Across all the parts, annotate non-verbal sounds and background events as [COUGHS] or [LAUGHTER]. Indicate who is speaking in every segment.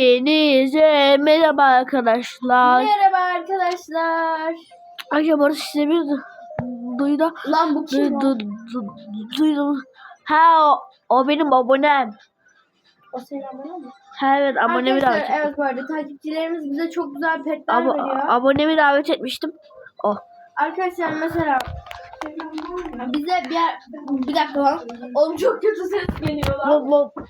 Speaker 1: Hepinize merhaba arkadaşlar.
Speaker 2: Merhaba arkadaşlar.
Speaker 1: Acaba size bir du- duydu.
Speaker 2: Lan bu kim
Speaker 1: Du, du, du, duydum. Ha o, o benim abonem.
Speaker 2: O senin abonen mi?
Speaker 1: Ha evet abonemi davet ettim.
Speaker 2: evet bu arada takipçilerimiz bize çok güzel petler
Speaker 1: Abo,
Speaker 2: veriyor.
Speaker 1: abonemi davet etmiştim. O.
Speaker 2: Arkadaşlar mesela bize bir yer... Bir dakika lan. Oğlum çok kötü ses geliyor lan.
Speaker 1: Bop, bop.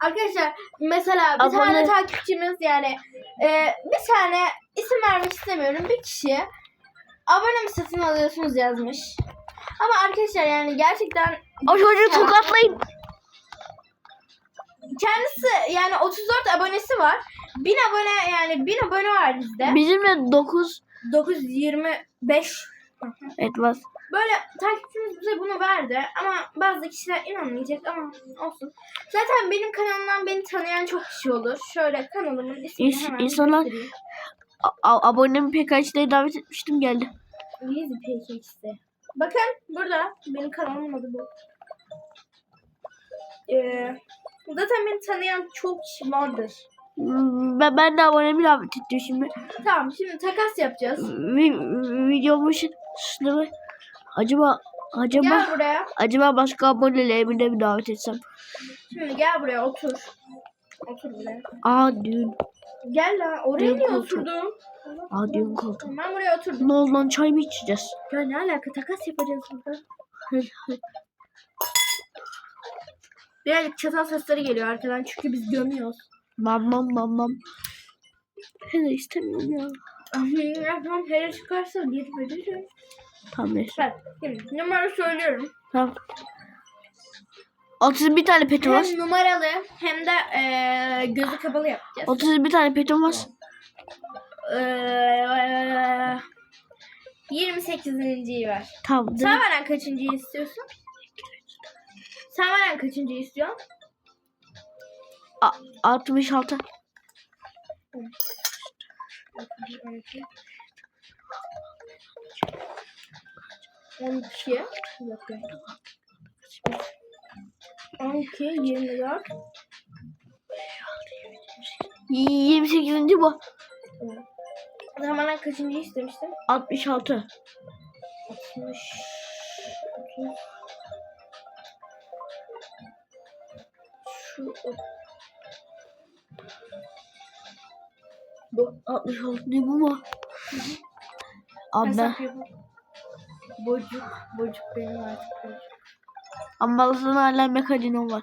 Speaker 2: Arkadaşlar mesela bir
Speaker 1: Abone-
Speaker 2: tane takipçimiz yani e, bir tane isim vermek istemiyorum bir kişi abone mi satın alıyorsunuz yazmış. Ama arkadaşlar yani gerçekten
Speaker 1: O çocuğu tokatlayın.
Speaker 2: kendisi yani 34 abonesi var. 1000 abone yani 1000 abone var bizde.
Speaker 1: Bizim de 9
Speaker 2: 925
Speaker 1: etmez.
Speaker 2: Böyle takipçimiz bize bunu verdi ama bazı kişiler inanmayacak ama olsun. Zaten benim kanalımdan beni tanıyan çok kişi olur. Şöyle kanalımın ismini
Speaker 1: İns-
Speaker 2: hemen
Speaker 1: insanlar- abonemi PKH'de davet etmiştim geldi.
Speaker 2: Easy PKX'de. Bakın burada benim kanalımın adı bu. Ee, zaten beni tanıyan çok kişi vardır.
Speaker 1: Hmm, Ben, ben de abonemi davet ettim şimdi.
Speaker 2: Tamam şimdi takas yapacağız.
Speaker 1: Vi- videomu şimdi şimdi acaba acaba
Speaker 2: Gel buraya.
Speaker 1: acaba başka abonelerimi de mi davet etsem?
Speaker 2: Şimdi gel buraya otur. Otur buraya.
Speaker 1: Aa düğün.
Speaker 2: Gel lan oraya
Speaker 1: Yok,
Speaker 2: niye
Speaker 1: otur.
Speaker 2: oturdun?
Speaker 1: Aa düğün koltuğu.
Speaker 2: Ben buraya oturdum.
Speaker 1: Ne oldu lan çay mı içeceğiz?
Speaker 2: Ya ne alaka takas yapacağız burada. [LAUGHS] Birazcık çatal sesleri geliyor arkadan çünkü biz gömüyoruz.
Speaker 1: Mam mam mam. Hele istemiyorum ya.
Speaker 2: Yapmam hele çıkarsa veririm.
Speaker 1: Tamam neyse.
Speaker 2: Bak şimdi numara söylüyorum.
Speaker 1: Tamam. 31 tane petim var.
Speaker 2: Hem numaralı hem de eee gözü kapalı yapacağız.
Speaker 1: 31 tane petim var.
Speaker 2: Eee 28. ver.
Speaker 1: Tamam.
Speaker 2: Sen benden kaçıncıyı istiyorsun? Sen benden kaçıncıyı istiyorsun?
Speaker 1: A- 66.
Speaker 2: 12 Bir dakika. 12 24
Speaker 1: 28. bu.
Speaker 2: Sen benden kaçıncıyı istemiştin?
Speaker 1: 66.
Speaker 2: 60 30 Şu
Speaker 1: Bu 66 değil bu mu? Abi
Speaker 2: yapalım. Bocuk, bocuk benim artık bocuk.
Speaker 1: ama sana hala mekaninom var.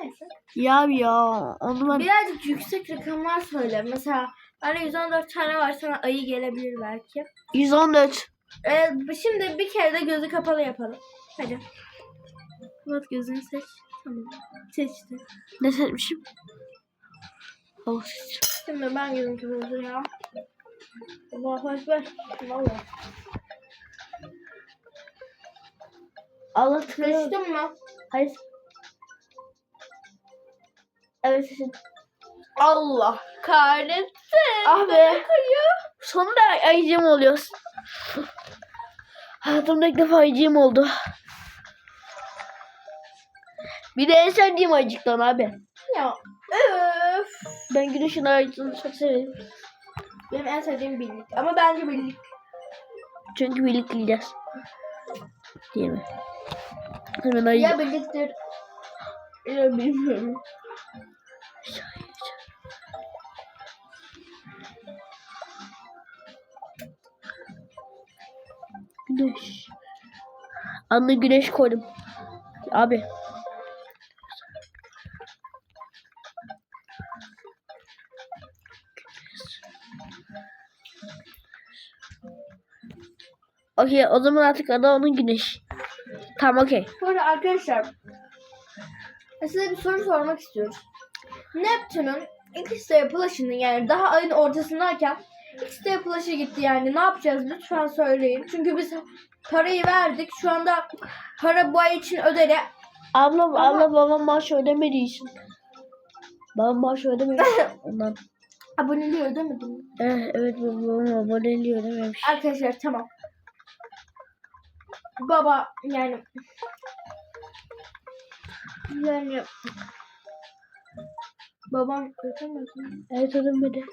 Speaker 2: Neyse.
Speaker 1: Ya ya onu ben
Speaker 2: Birazcık yüksek rakamlar söyle. Mesela bende 114 tane var sana ayı gelebilir belki.
Speaker 1: 114.
Speaker 2: Ee, şimdi bir kere de gözü kapalı yapalım. Hadi. Kapat gözünü seç. Tamam. Seçtim.
Speaker 1: Ne seçmişim? Oh.
Speaker 2: Şimdi ben gözüm kapalı ya. Allahu Ekber. Valla.
Speaker 1: Allah.
Speaker 2: Seçtin mi?
Speaker 1: Hayır. Evet seçtim.
Speaker 2: Allah kahretsin.
Speaker 1: Ah be. Sonunda ayıcığım oluyor. Hayatımda ilk defa ayıcığım oldu. Bir de en sevdiğim ayıcıktan abi.
Speaker 2: Ya öf.
Speaker 1: Ben güneşin ayıcığını çok severim.
Speaker 2: Benim en sevdiğim birlik. Ama bence birlik.
Speaker 1: Çünkü birlikte gideceğiz. Değil mi? Hemen ayıcık.
Speaker 2: Ya birliktir. Ya bilmiyorum.
Speaker 1: Güneş. Anne güneş koydum. Abi. Okey o zaman artık adı onun güneş. Tamam okey.
Speaker 2: Arada arkadaşlar size bir soru sormak istiyoruz. Neptün'ün X'de yapılışının yani daha ayın ortasındayken X'de yapılışı gitti yani ne yapacağız lütfen söyleyin. Çünkü biz parayı verdik şu anda para bu ay için ödedi.
Speaker 1: Ablam abla babam maaş ödemediği için. Babam maaş ödemedi. [LAUGHS] Ondan.
Speaker 2: Aboneliği ödemedim.
Speaker 1: Eh, evet babam aboneliği ödememiş.
Speaker 2: Arkadaşlar tamam. Baba yani Yani babam ödemedi.
Speaker 1: Evet ödemedi.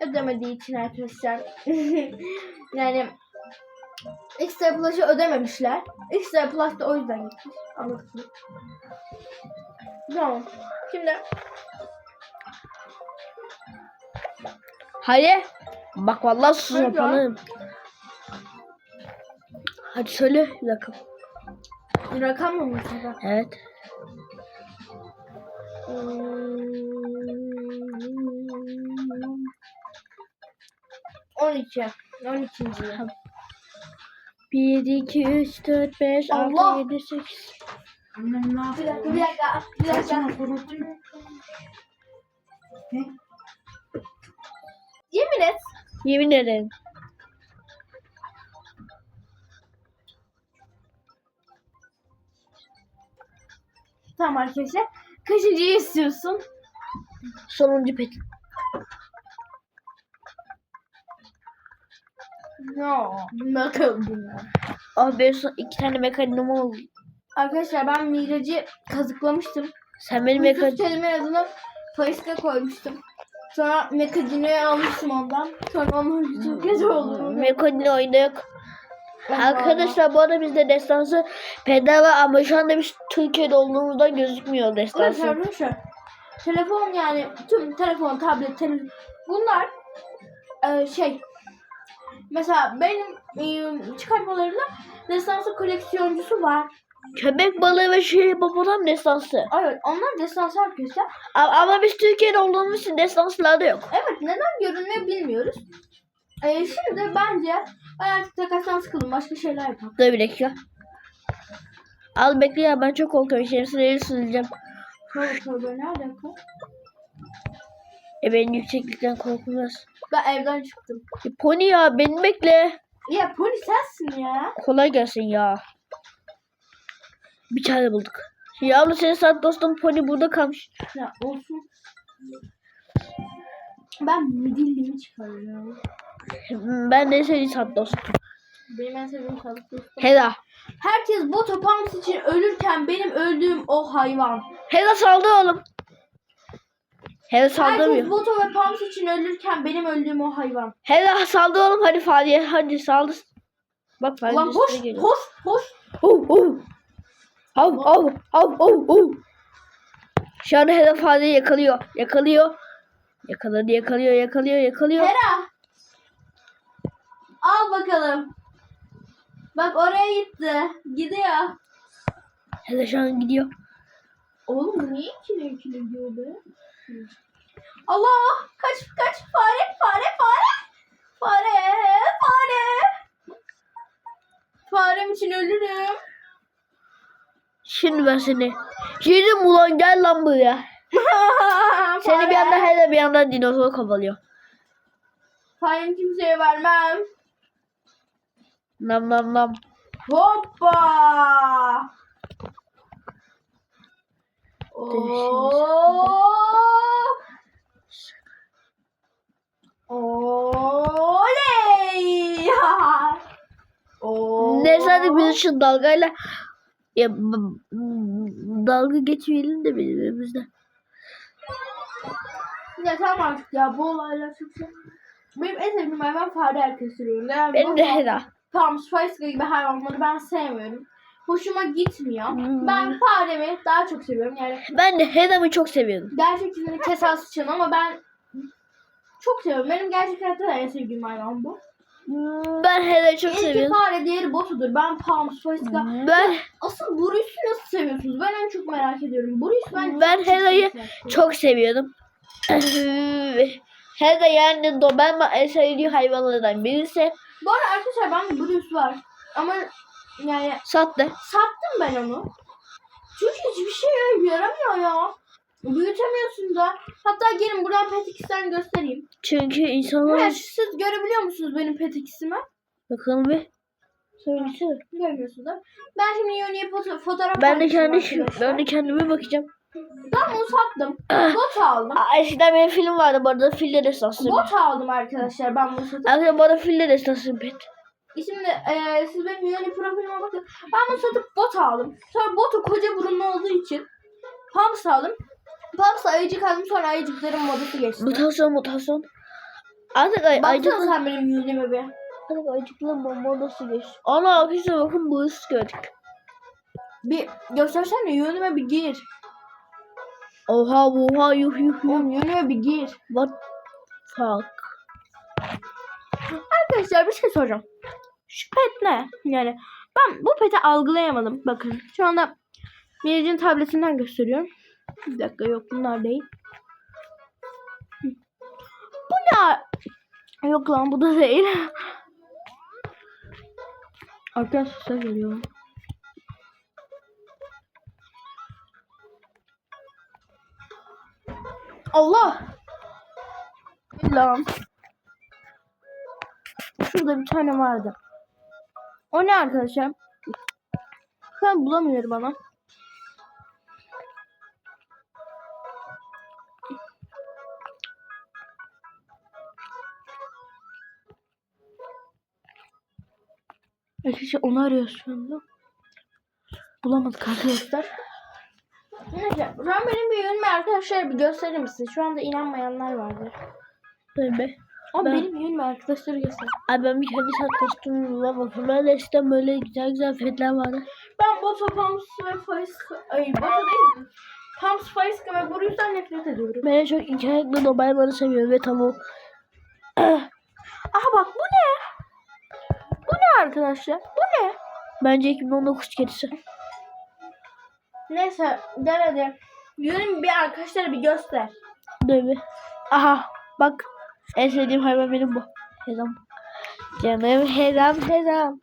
Speaker 2: Ödemediği için arkadaşlar. [LAUGHS] yani Extra Plus'ı ödememişler. Extra Plus da o yüzden gitti. Anladık mı? Tamam. Şimdi
Speaker 1: Hadi. Bak vallahi sus
Speaker 2: Hadi
Speaker 1: söyle rakam.
Speaker 2: rakam mı mesela?
Speaker 1: Evet.
Speaker 2: Hmm. 12. 12. yıl.
Speaker 1: 1, 2, 3, 4, 5, 6,
Speaker 2: Allah!
Speaker 1: 7, 8.
Speaker 3: Annem ne
Speaker 2: Bir dakika,
Speaker 3: yapıyor?
Speaker 2: bir dakika, bir dakika.
Speaker 3: Saçma kurutun. Ne?
Speaker 2: Yemin et.
Speaker 1: Yemin ederim.
Speaker 2: Tamam arkadaşlar. Kaçıncıyı istiyorsun?
Speaker 1: Sonuncu pet.
Speaker 2: No. Bakalım.
Speaker 1: Abi benim son iki tane mekanim oldu.
Speaker 2: Arkadaşlar ben Mirac'ı kazıklamıştım.
Speaker 1: Sen benim mekanim...
Speaker 2: kelime adına Paris'te koymuştum. Sonra Mekadino'yu almıştım ondan. Sonra onun çok kötü oldu.
Speaker 1: Mekanikle oyunda yok. Arkadaşlar bu arada bizde destansı bedava ama şu anda biz Türkiye'de olduğumuzda gözükmüyor
Speaker 2: Evet
Speaker 1: destansı.
Speaker 2: arkadaşlar. Telefon yani tüm telefon, tablet, telefon bunlar e, şey mesela benim e, çıkartmalarımda destansı koleksiyoncusu var.
Speaker 1: Köpek balığı ve şey hipopotam destansı.
Speaker 2: Evet onlar destansı arkadaşlar.
Speaker 1: A- Ama biz Türkiye'de olduğumuz için destanslarda yok.
Speaker 2: Evet neden görünüyor bilmiyoruz. E, şimdi bence ben artık takastan sıkıldım. Başka şeyler yapalım.
Speaker 1: Dur bir dakika. Al bekle ya ben çok korkuyorum. Şemsiyeleri sileceğim.
Speaker 2: Tövbe tövbe ne alaka?
Speaker 1: E benim yükseklikten korkmaz.
Speaker 2: Ben evden çıktım.
Speaker 1: E, pony ya beni bekle.
Speaker 2: Ya polis sensin ya.
Speaker 1: Kolay gelsin ya. Bir tane bulduk. Ya abla senin saat dostum pony burada kalmış.
Speaker 2: Ya olsun. Ben midillimi çıkarıyorum.
Speaker 1: Ben de senin saat dostum.
Speaker 2: Benim en sevdiğim sağlık dostum.
Speaker 1: Heda.
Speaker 2: Herkes Boto Pumps için ölürken benim öldüğüm o hayvan.
Speaker 1: Heda saldı oğlum. Heda
Speaker 2: Herkes
Speaker 1: saldırmıyor.
Speaker 2: Boto ve Pumps için ölürken benim öldüğüm o hayvan.
Speaker 1: Heda saldı oğlum hadi Fadiye hadi saldı. Bak Fadiye
Speaker 2: Ulan hoş, hoş, hoş.
Speaker 1: Oh, oh. Av av av av av. Şu anda Heda Fadiye yakalıyor. Yakalıyor. Yakaladı yakalıyor yakalıyor yakalıyor.
Speaker 2: Hera. Al bakalım. Bak oraya gitti. Gidiyor.
Speaker 1: Heda şu an gidiyor.
Speaker 2: Oğlum niye ikili ikili gidiyor be? Allah! Kaç kaç fare fare fare! Fare fare! Farem için ölürüm.
Speaker 1: Şimdi ben seni. Yedim ulan gel lan buraya. [LAUGHS] Seni bir yandan Heda bir yandan dinozor kovalıyor.
Speaker 2: Farem kimseye vermem.
Speaker 1: Nam nam nam.
Speaker 2: Hoppa! Oley!
Speaker 1: Neyse hadi biz şu dalgayla ya dalga geçmeyelim de birbirimizle.
Speaker 2: Ya tamam artık ya bu olaylar çok şey. Benim en sevdiğim hayvan fare arkadaşlarım. Yani
Speaker 1: Benim de Heda.
Speaker 2: Tamam Spice gibi hayvanları ben sevmiyorum. Hoşuma gitmiyor.
Speaker 1: Hmm.
Speaker 2: Ben faremi daha çok seviyorum. Yani
Speaker 1: Ben de Heda'mı çok seviyordum.
Speaker 2: gerçek ismini Kesas için ama ben çok seviyorum. Benim gerçek hayatta da en sevdiğim hayvan bu.
Speaker 1: Ben Heda'yı çok
Speaker 2: İlki
Speaker 1: seviyorum.
Speaker 2: fare, diğeri botudur. Ben Palm, Spice'ga...
Speaker 1: Ben
Speaker 2: Asıl Bruce'u nasıl seviyorsunuz? Ben en çok merak ediyorum. Bruce ben...
Speaker 1: Ben
Speaker 2: çok seviyorum.
Speaker 1: çok seviyordum. [CLEARS THROAT] Heda yani do ben en sevdiğim hayvanlardan birisi.
Speaker 2: Bu arada arkadaşlar bende Bruce var. Ama yani
Speaker 1: Sattı.
Speaker 2: sattım ben onu. Çünkü hiçbir şey yaramıyor ya. Büyütemiyorsun da. Hatta gelin buradan Pet X'ten göstereyim.
Speaker 1: Çünkü
Speaker 2: Evet,
Speaker 1: insanlar
Speaker 2: siz görebiliyor musunuz benim Pet X'imi?
Speaker 1: bakalım bir. Söylesene.
Speaker 2: Görmüyorsunuz da. Ben şimdi Yoni'ye foto- fotoğraf
Speaker 1: Ben de kendi ben de kendime bakacağım.
Speaker 2: Ben bunu sattım. Bot aldım.
Speaker 1: Aa, eskiden benim film vardı bu arada Filler Esası.
Speaker 2: Bot aldım arkadaşlar. Ben bunu satıp.
Speaker 1: Arkadaşlar bu arada Filler Esası pet.
Speaker 2: Şimdi eee siz benim Yoni profilime bakın. Ben bunu satıp bot aldım. Sonra botu koca burunlu olduğu için Pumps aldım. Pumps ayıcık aldım sonra ayıcıkların modası geçti.
Speaker 1: Mutasyon mutasyon. Artık ay
Speaker 2: Baksana
Speaker 1: ayıcıklı,
Speaker 2: sen benim yüzüme bir.
Speaker 1: artık ayıcıklı bomba nasıl geç? Ana arkadaşlar bakın bu hız gördük.
Speaker 2: Bir göstersene yüzüme bir gir.
Speaker 1: Oha oha yuh yuh yuh.
Speaker 2: Oğlum yüzüme bir gir.
Speaker 1: What fuck?
Speaker 2: Arkadaşlar bir şey soracağım. Şu pet ne? Yani ben bu peti algılayamadım. Bakın şu anda Mirac'ın tabletinden gösteriyorum. Bir dakika yok bunlar değil. Bu ne? Yok lan bu da değil. Arkadan sesler geliyor. Allah! Lan. Şurada bir tane vardı. O ne arkadaşlar? An bulamıyorum ama. Arkadaşlar onu arıyoruz şu anda. Bulamadık arkadaşlar. Neyse, şu an benim bir yönümü arkadaşlar bir gösterir misin? Şu anda inanmayanlar vardır.
Speaker 1: Böyle.
Speaker 2: Ama
Speaker 1: Ben-
Speaker 2: benim yönümü arkadaşları göster.
Speaker 1: Ay ben bir kendi bakıyorum. Ben de işte böyle güzel güzel fetler vardı.
Speaker 2: Ben Boto Pumps ve Faiska... Ay Boto değil mi? Pumps, Faiska ve Bruce'dan nefret ediyorum.
Speaker 1: Ben en çok internetle normal bana seviyorum ve tamam.
Speaker 2: Aha bak bu ne? Bu ne arkadaşlar? Bu ne?
Speaker 1: Bence 2019 kedisi.
Speaker 2: Neyse gel hadi. Yönüm bir arkadaşlara bir göster.
Speaker 1: Değil Aha bak. En sevdiğim hayvan benim bu. Hezam. Canım hezam hezam.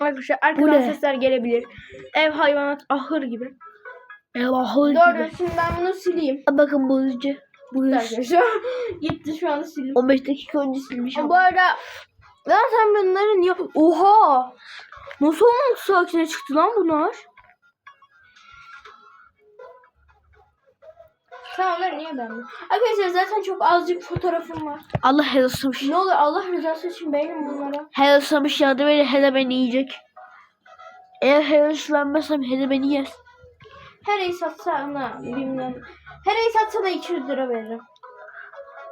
Speaker 2: Arkadaşlar arkadan
Speaker 1: ne?
Speaker 2: sesler gelebilir. Ev hayvanat ahır gibi.
Speaker 1: Eyvah
Speaker 2: Doğru
Speaker 1: gibi.
Speaker 2: şimdi ben bunu sileyim.
Speaker 1: Bakın bu hızcı. Bu.
Speaker 2: Arkadaşlar [LAUGHS] gitti şu anda sileyim.
Speaker 1: 15 dakika önce silmiş
Speaker 2: Bu arada lan sen bunları niye... Oha! Nasıl onun saksine çıktı lan bunlar? Sen onları niye beğendin? Arkadaşlar zaten çok azıcık fotoğrafım var.
Speaker 1: Allah helasamış.
Speaker 2: Ne olur Allah rızası için beğenin bunları.
Speaker 1: Helasamış yardım edin. Hele beni yiyecek. Eğer helaslanmazsam hele beni yer.
Speaker 2: Her ay satsana bilmem. Her ay satsana 200 lira veririm.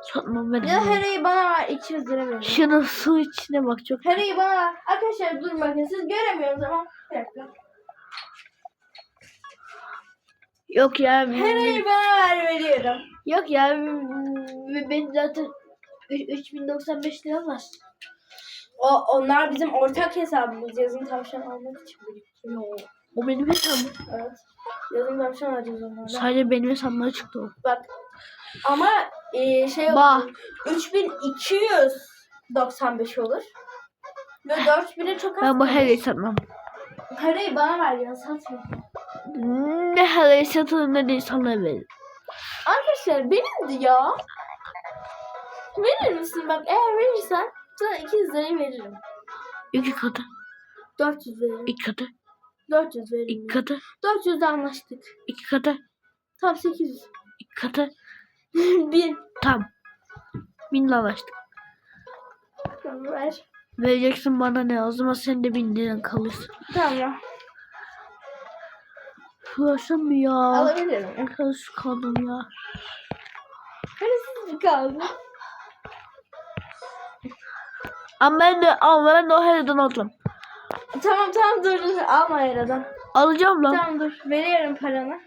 Speaker 1: Satmam ben.
Speaker 2: Ya da her ay bana ver 200 lira veririm.
Speaker 1: Şunun su içine bak çok.
Speaker 2: Her ay bana ver. Arkadaşlar durun bakın siz göremiyorsunuz ama. Bir dakika.
Speaker 1: Yok ya.
Speaker 2: Her ay bana ver veriyorum.
Speaker 1: Yok ya. Ben zaten 3095 lira var.
Speaker 2: O, onlar bizim ortak hesabımız. Yazın tavşan almak için biriktiriyor.
Speaker 1: O benim hesabım.
Speaker 2: Evet. Yazın tavşan alacağız onlardan.
Speaker 1: Sadece benim hesabıma çıktı o.
Speaker 2: Bak. Ama e, şey
Speaker 1: Bah.
Speaker 2: olur. 3295 olur. Ve 4000'e çok az.
Speaker 1: Ben bu
Speaker 2: kalır.
Speaker 1: helayı satmam.
Speaker 2: Parayı bana ver ya satma.
Speaker 1: Ne helayı satılır ne de insanlara veririm.
Speaker 2: Arkadaşlar benimdi ya. Verir misin? Bak eğer verirsen sana 200 lirayı veririm.
Speaker 1: İki katı.
Speaker 2: 400 veririm.
Speaker 1: iki katı.
Speaker 2: 400 veririm.
Speaker 1: iki katı.
Speaker 2: 400'de anlaştık.
Speaker 1: iki katı.
Speaker 2: Tam 800.
Speaker 1: iki katı. [LAUGHS]
Speaker 2: 1000.
Speaker 1: Tam. Binle anlaştık.
Speaker 2: Tamam ver.
Speaker 1: Vereceksin bana ne o zaman sen de bin liran kalırsın.
Speaker 2: Tamam ya.
Speaker 1: Şurası mı ya?
Speaker 2: Alabilirim.
Speaker 1: Kız kaldım ya.
Speaker 2: Parasız bir kaldı.
Speaker 1: Ama ben de ama ben de o heladan alacağım.
Speaker 2: Tamam tamam dur dur. Alma yaradan.
Speaker 1: Alacağım lan.
Speaker 2: Tamam dur. Veriyorum paranı.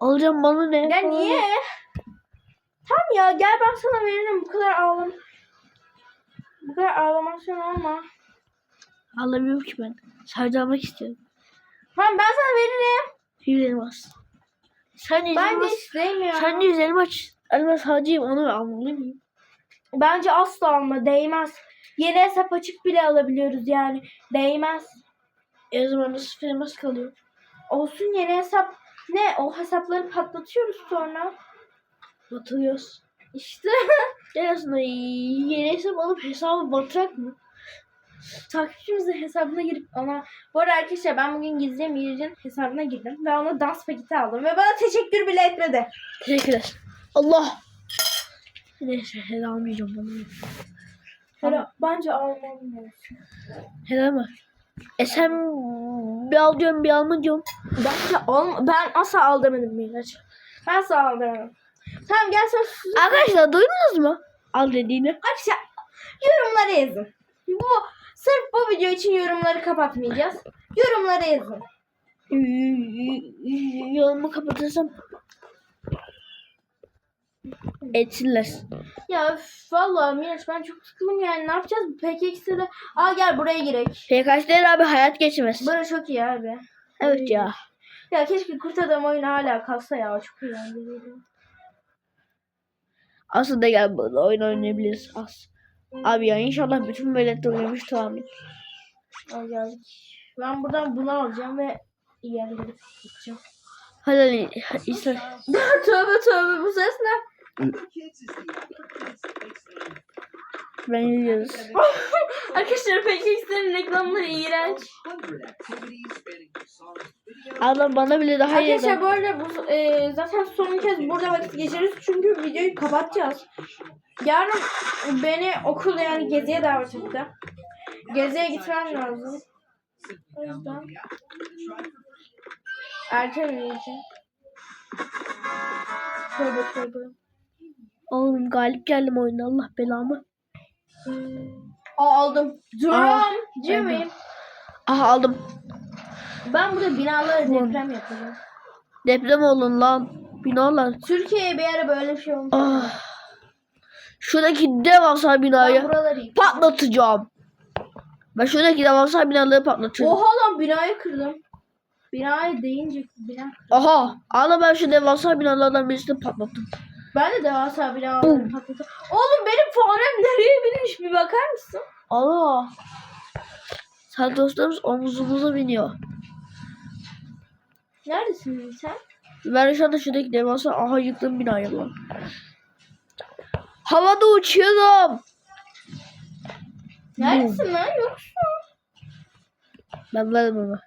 Speaker 1: Alacağım bana ne?
Speaker 2: Ya niye? Tamam ya gel ben sana veririm. Bu kadar ağlam. Bu kadar ağlamasyon olma.
Speaker 1: Alamıyorum ki ben. Sadece almak istiyorum.
Speaker 2: Tamam ben sana veririm.
Speaker 1: Bir elmas. Sen yüz
Speaker 2: Ben de
Speaker 1: elmas.
Speaker 2: istemiyorum.
Speaker 1: Sen yüz elmas. Elmas harcayayım onu almalı mıyım?
Speaker 2: Bence asla alma. Değmez. Yeni hesap açıp bile alabiliyoruz yani. Değmez.
Speaker 1: E o zaman sıfır elmas kalıyor.
Speaker 2: Olsun yeni hesap. Ne? O hesapları patlatıyoruz sonra.
Speaker 1: Batırıyoruz.
Speaker 2: İşte. [LAUGHS]
Speaker 1: En azından yeni hesap alıp hesabı batacak mı?
Speaker 2: takipçimizin hesabına girip ona bu arada arkadaşlar ben bugün gizli Mirac'ın hesabına girdim ve ona dans paketi aldım ve bana teşekkür bile etmedi.
Speaker 1: Teşekkürler. Allah. Neyse helal almayacağım bunu.
Speaker 2: Hele bence almam lazım.
Speaker 1: Helal mi? E sen bir al diyorum bir alma diyorum.
Speaker 2: Ben, de ben asla aldırmadım Miraç. Ben asla aldırmadım. Tamam gel sen sus.
Speaker 1: Arkadaşlar duydunuz mu? Al dediğini.
Speaker 2: Arkadaşlar yorumlara yazın. Bu sırf bu video için yorumları kapatmayacağız. Yorumlara yazın.
Speaker 1: Yolumu kapatırsam etsinler.
Speaker 2: Ya üf, vallahi Miraç ben çok sıkıldım yani. Ne yapacağız? PKX'de de... Aa gel buraya girek.
Speaker 1: PKX değil abi hayat geçmez.
Speaker 2: Bura çok iyi abi.
Speaker 1: Evet ya.
Speaker 2: Ya keşke kurt adam oyunu hala kalsa ya. Çok eğlenceliydi.
Speaker 1: Aslında gel burada oyun oynayabiliriz. Az. Abi ya inşallah bütün veletler uyumuş tamam.
Speaker 2: Al geldik. Ben buradan bunu alacağım ve yerleri gideceğim.
Speaker 1: Hadi Ali. [LAUGHS]
Speaker 2: Tövbe tövbe bu ses ne?
Speaker 1: Ben gidiyoruz. [LAUGHS]
Speaker 2: Arkadaşlar PKX'lerin reklamları iğrenç.
Speaker 1: Ablam bana bile daha iyi.
Speaker 2: Arkadaşlar bu arada bu, e, zaten son kez burada vakit geçiririz çünkü videoyu kapatacağız. Yarın beni okul yani geziye davet etti. Geziye gitmem lazım. O yüzden erken uyuyacağım. Tövbe tövbe.
Speaker 1: Oğlum galip geldim oyuna Allah belamı.
Speaker 2: Aa, aldım. Durum. Jimmy.
Speaker 1: Aha aldım.
Speaker 2: Ben burada binalara deprem yapacağım.
Speaker 1: Deprem olun lan. Binalar.
Speaker 2: Türkiye'ye bir ara böyle bir şey olmuş.
Speaker 1: Ah. Şuradaki devasa
Speaker 2: Ben
Speaker 1: binayı
Speaker 2: buraları yıktım.
Speaker 1: patlatacağım. Ben şuradaki devasa binaları patlatacağım.
Speaker 2: Oha lan binayı kırdım. Binayı deyince bina.
Speaker 1: Aha. Ana ben şu devasa binalardan birisini patlattım.
Speaker 2: Ben de devasa binaları patladım. Oğlum benim farem nereye binmiş bir bakar mısın?
Speaker 1: Allah. Sen dostlarımız omuzumuza biniyor.
Speaker 2: Neredesin sen?
Speaker 1: Ben şu anda şuradaki devasa aha yıktım binayı lan. Havada uçuyorum.
Speaker 2: Neredesin lan yoksa?
Speaker 1: Ben varım ama.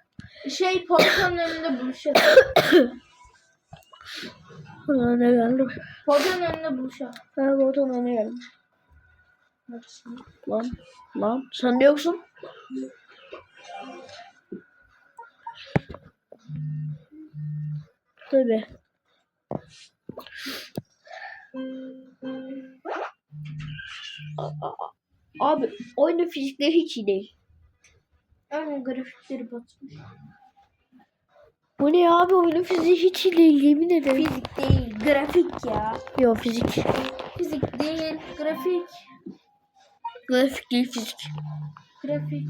Speaker 2: Şey portanın önünde buluşalım. [COUGHS]
Speaker 1: Ulan ne geldim.
Speaker 2: Portanın önünde buluşalım.
Speaker 1: Ben oradan ona geldim.
Speaker 2: Neredesin?
Speaker 1: Lan. Lan. Sen de yoksun. Tabii. Abi oyunun fizikleri hiç iyi değil.
Speaker 2: Aynen grafikleri batmış.
Speaker 1: Bu ne abi oyunun fiziği hiç iyi değil yemin ederim.
Speaker 2: Fizik değil, grafik ya.
Speaker 1: Yok fizik.
Speaker 2: Fizik değil, grafik.
Speaker 1: Grafik değil fizik.
Speaker 2: Grafik.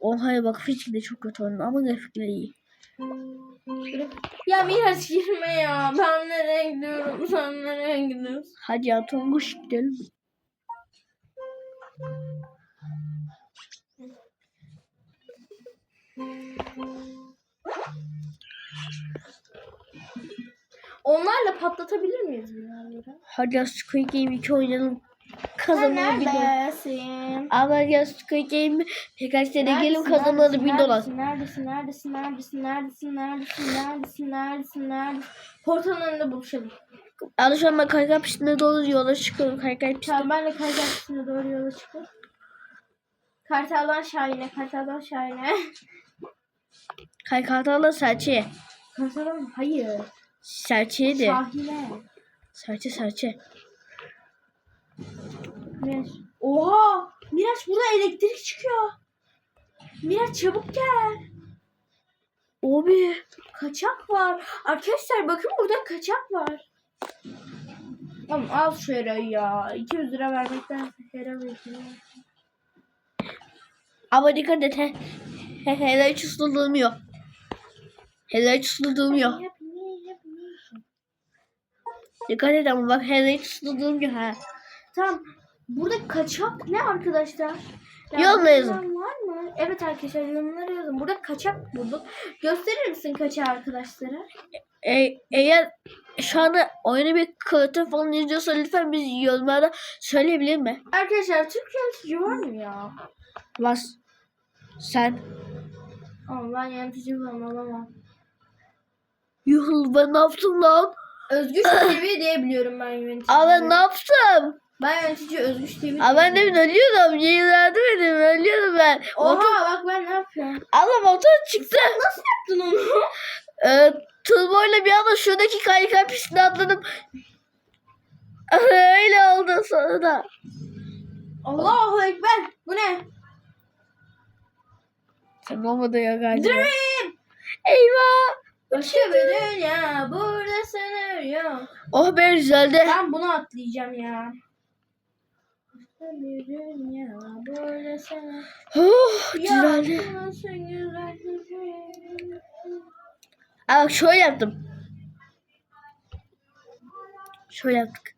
Speaker 1: Oha bak fizik de çok kötü oyun ama grafikleri iyi.
Speaker 2: grafik. Ya Miraç girme ya. Ben nereye gidiyorum? Sen nereye gidiyorsun?
Speaker 1: Hadi ya Tonguç gidelim.
Speaker 2: Onlarla patlatabilir miyiz binaları?
Speaker 1: Hadi ya Squid Game 2 oynayalım.
Speaker 2: Sen
Speaker 1: Kazanalım bin dolar.
Speaker 2: neredesin?
Speaker 1: Ama ya Squid Game birkaç sene kazanalım
Speaker 2: neredesin,
Speaker 1: bin dolar.
Speaker 2: Neredesin, neredesin, neredesin, neredesin, neredesin, neredesin, neredesin, neredesin? Portanın önünde buluşalım.
Speaker 1: Alışan ben kaykay pistine doğru yola çıkıyorum. Kaykay pistine.
Speaker 2: Tamam ben de kayacakçısına doğru yola çıkıyorum. Kartaldan Şahin'e, Kartaldan Şahin'e.
Speaker 1: Kaykartala serçe.
Speaker 2: Kartaldan mı? Hayır.
Speaker 1: Serçeydi.
Speaker 2: Şahin'e.
Speaker 1: Serçe serçe.
Speaker 2: Miraç. Oha! Miraç burada elektrik çıkıyor. Miraç çabuk gel.
Speaker 1: Abi.
Speaker 2: Kaçak var. Arkadaşlar bakın burada kaçak var. Oğlum al şu Hera'yı ya. 200 lira vermekten Hera veriyor.
Speaker 1: Ama dikkat et. He, he, hele hiç ıslıldırmıyor.
Speaker 2: Yap, ne?
Speaker 1: Dikkat et ama bak hiç ıslıldırmıyor ha.
Speaker 2: Tamam. Burada kaçak ne arkadaşlar? Bilen Var mı? Evet arkadaşlar yorumlara yazın. Burada kaçak bulduk. Gösterir misin kaçağı arkadaşlara?
Speaker 1: E, eğer şu anda oyunu bir kreatif falan izliyorsa lütfen biz yorumlarda söyleyebilir mi?
Speaker 2: Arkadaşlar Türk yönetici var mı ya?
Speaker 1: Var. Sen.
Speaker 2: Ama ben yönetici falan olamam.
Speaker 1: Yuh ben ne yaptım lan?
Speaker 2: Özgür [LAUGHS] seviye diye biliyorum ben yönetici.
Speaker 1: Abi ben ne yaptım?
Speaker 2: Ben yönetici Özgüç TV.
Speaker 1: Aa, ben demin ölüyordum. Yemin yardım edin. Ölüyordum ben.
Speaker 2: Oha
Speaker 1: Motor,
Speaker 2: bak ben ne yapıyorum.
Speaker 1: Allah motor çıktı.
Speaker 2: Nasıl yaptın onu? [LAUGHS]
Speaker 1: Ee, Turbo'yla bir anda şuradaki kaykan pistine atladım. [LAUGHS] Öyle oldu sonra da.
Speaker 2: Allahu Ekber. Bu ne?
Speaker 1: Sen olmadı ya galiba.
Speaker 2: Dream.
Speaker 1: Eyvah.
Speaker 2: Başka bir dünya. Burada sınır yok.
Speaker 1: Oh be güzeldi.
Speaker 2: Ben bunu atlayacağım ya. Başka bir dünya. Burada sınır
Speaker 1: Oh güzeldi.
Speaker 2: şey.
Speaker 1: Aa, bak şöyle yaptım. Şöyle yaptık.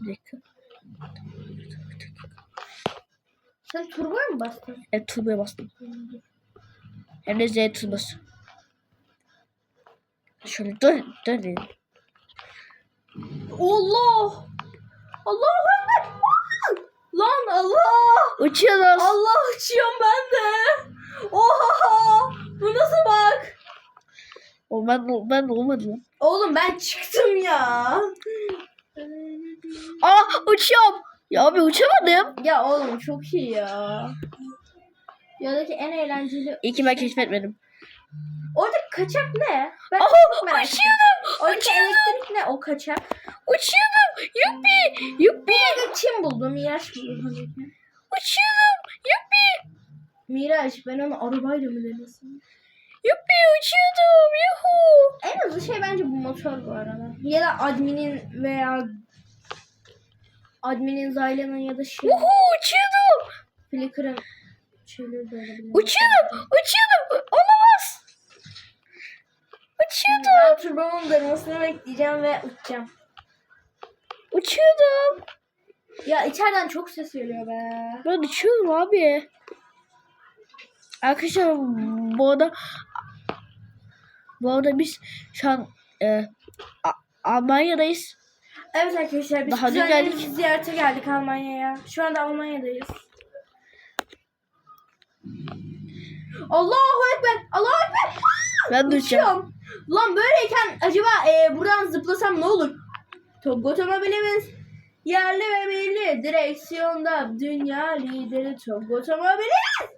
Speaker 1: Bir dakika.
Speaker 2: Sen turboya mı bastın?
Speaker 1: Evet turboya bastım. Hem de Z turbası. Şöyle dön dön.
Speaker 2: Allah! Allahu Ekber! Lan Allah!
Speaker 1: Uçuyoruz.
Speaker 2: Allah uçuyorum ben de. Oha! Bu nasıl bak?
Speaker 1: O ben ben olmadı lan.
Speaker 2: Oğlum ben çıktım ya.
Speaker 1: Aa uçuyorum. Ya abi uçamadım.
Speaker 2: Ya oğlum çok iyi ya. Dünyadaki en eğlenceli.
Speaker 1: İyi ki ben keşfetmedim.
Speaker 2: Orada kaçak ne? Ben
Speaker 1: Aha
Speaker 2: çok merak
Speaker 1: uçuyordum.
Speaker 2: Oradaki elektrik ne o kaçak?
Speaker 1: Uçuyordum. Yuppi. Yuppi.
Speaker 2: Orada kim buldu? Miraç buldu.
Speaker 1: Uçuyordum. Yuppi.
Speaker 2: Miraç ben onu arabayla mı denesin?
Speaker 1: Yuppi uçuyordum. Yuhu.
Speaker 2: En hızlı şey bence bu motor bu arada. Ya da adminin veya adminin Zayla'nın ya da şey
Speaker 1: Yuhu uçuyordum.
Speaker 2: Flickr'ın şeyleri de olabilir.
Speaker 1: Uçuyordum. Uçuyordum. Olamaz. Uçuyordum.
Speaker 2: Ben turbomun durmasını bekleyeceğim ve uçacağım.
Speaker 1: Uçuyordum.
Speaker 2: Ya içeriden çok ses geliyor be.
Speaker 1: Ben uçuyorum abi. Arkadaşlar bu arada bu arada biz şu an e, A- Almanya'dayız.
Speaker 2: Evet arkadaşlar biz
Speaker 1: Daha dün
Speaker 2: kuzenlerimizi
Speaker 1: geldik.
Speaker 2: ziyarete geldik Almanya'ya. Şu anda Almanya'dayız. Allahu Ekber! Allahu Ekber!
Speaker 1: Ben.
Speaker 2: Uçuyorum. Lan böyleyken acaba e, buradan zıplasam ne olur? Top otomobilimiz yerli ve milli direksiyonda dünya lideri Top otomobilimiz.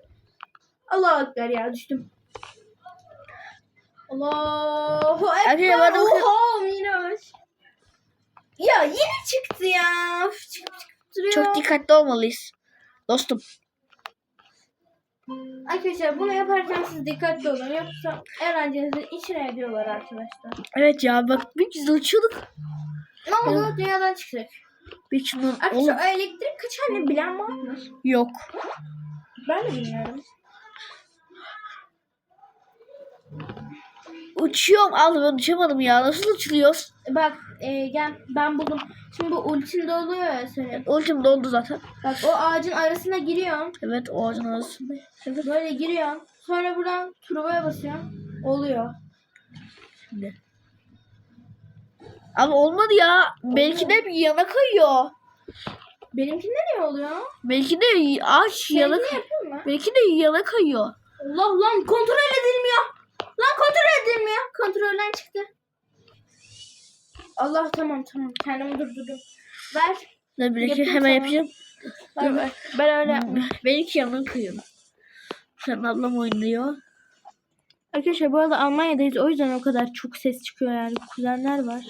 Speaker 2: Allahu Ekber ya düştüm. Allahu Ekber. Oha Miraç. Ya yine çıktı ya. Çıkıp çıkıp duruyor.
Speaker 1: Çok dikkatli olmalıyız. Dostum.
Speaker 2: Arkadaşlar bunu yaparken siz dikkatli olun. Yoksa eğlencenizin içine ediyorlar arkadaşlar.
Speaker 1: Evet ya bak bir güzel uçuyorduk.
Speaker 2: Ne oldu? Dünyadan çıkacak.
Speaker 1: Bir şunun oğlum
Speaker 2: Arkadaşlar o elektrik kaç anne bilen var mı?
Speaker 1: yok.
Speaker 2: Ben de bilmiyorum.
Speaker 1: Uçuyorum. Al ben uçamadım ya. Nasıl uçuluyoruz?
Speaker 2: Bak e, gel ben buldum. Şimdi bu ultin doluyor ya senin.
Speaker 1: Ultim doldu zaten.
Speaker 2: Bak o ağacın arasına giriyorsun.
Speaker 1: Evet o ağacın arasında. Evet.
Speaker 2: Böyle giriyorsun. Sonra buradan turbaya basıyorsun. Oluyor.
Speaker 1: Şimdi. Ama olmadı ya. Belki de bir yana kayıyor.
Speaker 2: Benimkinde ne oluyor?
Speaker 1: Belki de ağaç yana
Speaker 2: mı?
Speaker 1: Belki de yana kayıyor.
Speaker 2: Allah lan kontrol edilmiyor. Lan kontrol edilmiyor. Kontrolden çıktı. Allah tamam tamam kendimi durdurdum. Ver.
Speaker 1: Ne
Speaker 2: Yapayım
Speaker 1: hemen
Speaker 2: sana.
Speaker 1: yapacağım.
Speaker 2: Ver ver. Ben öyle yapmıyorum.
Speaker 1: Belki yana kayıyor. Sen ablam oynuyor.
Speaker 2: Arkadaşlar bu arada Almanya'dayız. O yüzden o kadar çok ses çıkıyor yani. Kuzenler var.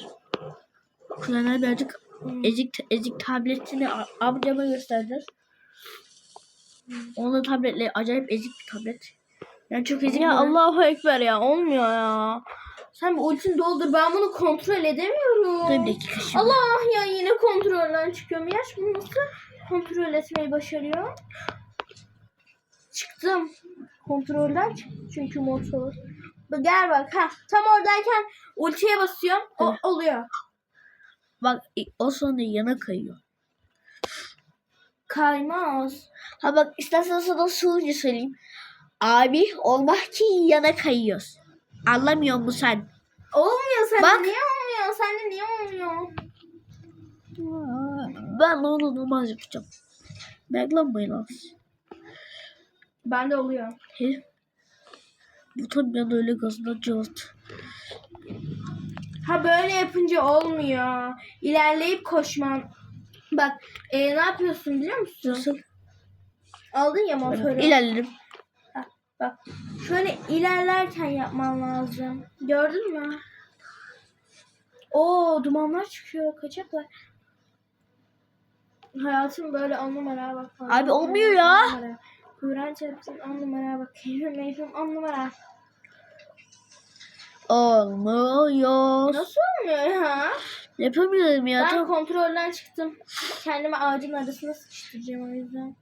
Speaker 1: Kuzenler birazcık ezik, ezik tabletini amcama gösterdiler. Onun tabletle acayip ezik bir tablet. Yani çok ezik
Speaker 2: Ya Allahu Ekber ya. Olmuyor ya. Sen bir ultini doldur. Ben bunu kontrol edemiyorum.
Speaker 1: Dur bir dakika şimdi.
Speaker 2: Allah ya yine kontrolden çıkıyorum. Yaş bunu nasıl kontrol etmeyi başarıyor? Çıktım. Kontrolden çıktı çünkü motor. Gel bak ha tam oradayken ultiye basıyorum. O oluyor.
Speaker 1: Bak o sonra yana kayıyor.
Speaker 2: Kaymaz.
Speaker 1: Ha bak istersen sana sorucu söyleyeyim. Abi olmaz ki yana kayıyoruz. Anlamıyor musun sen?
Speaker 2: Olmuyor sende
Speaker 1: Bak.
Speaker 2: niye olmuyor? Sende niye olmuyor?
Speaker 1: Ben onu normal yapacağım. Beklenmeyin az.
Speaker 2: Bende oluyor.
Speaker 1: Herif. Bu tabi ben öyle gazına cıvırt.
Speaker 2: Ha böyle yapınca olmuyor. İlerleyip koşman. Bak e, ne yapıyorsun biliyor musun?
Speaker 1: Nasıl?
Speaker 2: Aldın ya motoru.
Speaker 1: İlerledim.
Speaker 2: Bak şöyle ilerlerken yapman lazım. Gördün mü? Oo dumanlar çıkıyor. Kaçaklar. Hayatım böyle on numaraya bak.
Speaker 1: Abi olmuyor ya.
Speaker 2: Numara. Kur'an çarpsın on numaraya bak. Keyfim meyfim on numara.
Speaker 1: Olmuyor.
Speaker 2: Nasıl olmuyor ya?
Speaker 1: Yapamıyorum ya.
Speaker 2: Ben kontrolden çıktım. Kendimi ağacın arasına sıkıştıracağım o yüzden.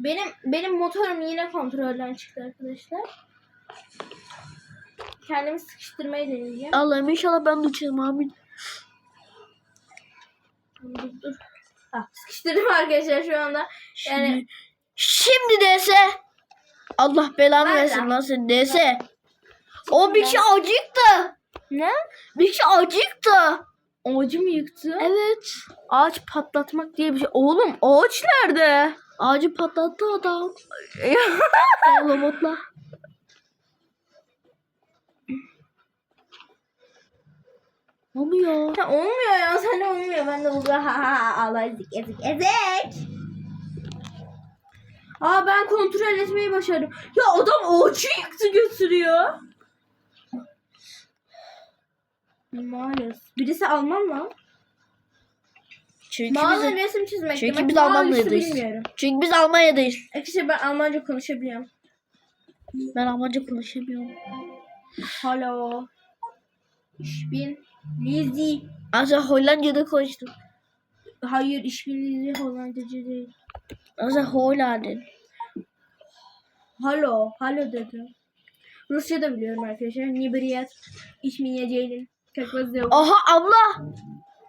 Speaker 2: Benim benim motorum yine kontrolden çıktı arkadaşlar. Kendimi sıkıştırmayı deneyeceğim.
Speaker 1: Allah'ım inşallah ben de uçarım amin.
Speaker 2: Dur dur. Ha, sıkıştırdım [LAUGHS] arkadaşlar şu anda.
Speaker 1: Şimdi,
Speaker 2: Yani
Speaker 1: şimdi dese. Allah belanı versin lan sen dese. O bir şey acıktı.
Speaker 2: ne?
Speaker 1: Bir şey acıktı.
Speaker 2: Ağacı mı yıktı?
Speaker 1: Evet.
Speaker 2: Ağaç patlatmak diye bir şey. Oğlum ağaç nerede?
Speaker 1: Ağacı patlattı adam. O robotla. Olmuyor.
Speaker 2: Ha, olmuyor ya sen olmuyor. Ben de burada ha ha Allah ezik ezik ezik. Aa ben kontrol etmeyi başardım. Ya adam ağacı yıktı götürüyor. Maalesef. Birisi Alman lan.
Speaker 1: Çünkü
Speaker 2: Bağlı
Speaker 1: biz,
Speaker 2: resim çizmek
Speaker 1: çünkü
Speaker 2: demek.
Speaker 1: biz Almanya'dayız. Çünkü biz Almanya'dayız.
Speaker 2: Arkadaşlar ben Almanca konuşabiliyorum.
Speaker 1: Ben Almanca konuşamıyorum.
Speaker 2: Hallo. Ich bin Lizzy.
Speaker 1: Az önce Hollanda'da konuştum.
Speaker 2: Hayır, ich bin Lizzy Hollandacı değil.
Speaker 1: Az önce Hollanda.
Speaker 2: Hallo, hallo dedi. Rusça da biliyorum arkadaşlar. Nibriyat, ich bin Ceylin. Kalkmaz.
Speaker 1: Aha abla.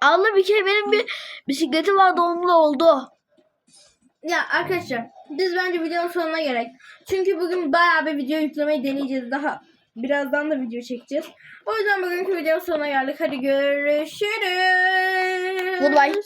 Speaker 1: Abla bir kere benim bir bisikletim vardı onunla oldu.
Speaker 2: Ya arkadaşlar biz bence videonun sonuna gerek. Çünkü bugün bayağı bir video yüklemeyi deneyeceğiz. Daha birazdan da video çekeceğiz. O yüzden bugünkü videonun sonuna geldik. Hadi görüşürüz.
Speaker 1: Goodbye.